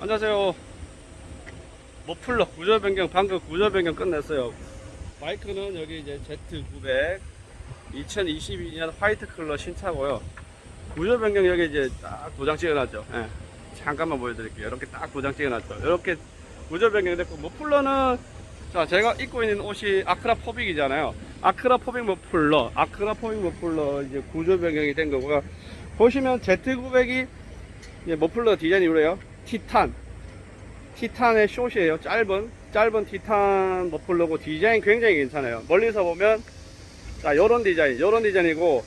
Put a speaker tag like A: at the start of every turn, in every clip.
A: 안녕하세요. 머플러 구조 변경 방금 구조 변경 끝냈어요. 마이크는 여기 이제 Z900 2022년 화이트 컬러 신차고요. 구조 변경 여기 이제 딱 도장 찍어놨죠. 예. 잠깐만 보여드릴게요. 이렇게 딱 도장 찍어놨죠. 이렇게 구조 변경됐고 머플러는 자 제가 입고 있는 옷이 아크라 포빅이잖아요. 아크라 포빅 머플러, 아크라 포빅 머플러 이제 구조 변경이 된 거고요. 보시면 Z900이 이제 머플러 디자인이 이래요. 티탄. 티탄의 숏이에요. 짧은, 짧은 티탄 머플러고 디자인 굉장히 괜찮아요. 멀리서 보면, 자, 요런 디자인, 요런 디자인이고,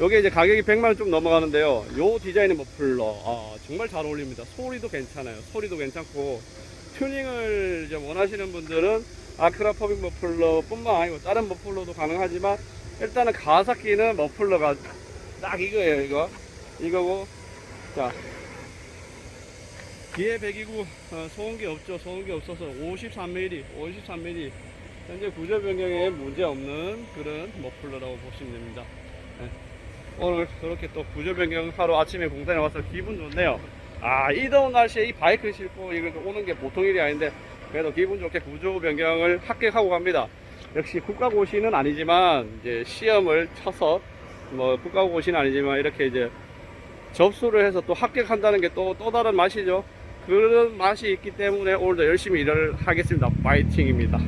A: 요게 이제 가격이 100만원 좀 넘어가는데요. 요 디자인의 머플러, 아, 정말 잘 어울립니다. 소리도 괜찮아요. 소리도 괜찮고, 튜닝을 이제 원하시는 분들은 아크라 퍼빅 머플러 뿐만 아니고 다른 머플러도 가능하지만, 일단은 가사키는 머플러가 딱 이거예요, 이거. 이거고, 자, 뒤에 배기구 어, 소음기 없죠. 소음기 없어서 53mm, 53mm 현재 구조 변경에 문제 없는 그런 머플러라고 보시면 됩니다. 네. 오늘 그렇게 또 구조 변경 하러 아침에 공단에 와서 기분 좋네요. 아, 이 더운 날씨에 이 바이크 싣고 이거 오는 게 보통 일이 아닌데 그래도 기분 좋게 구조 변경을 합격하고 갑니다. 역시 국가고시는 아니지만 이제 시험을 쳐서 뭐 국가고시는 아니지만 이렇게 이제 접수를 해서 또 합격한다는 게 또 또 다른 맛이죠. 그런 맛이 있기 때문에 오늘도 열심히 일을 하겠습니다. 파이팅입니다.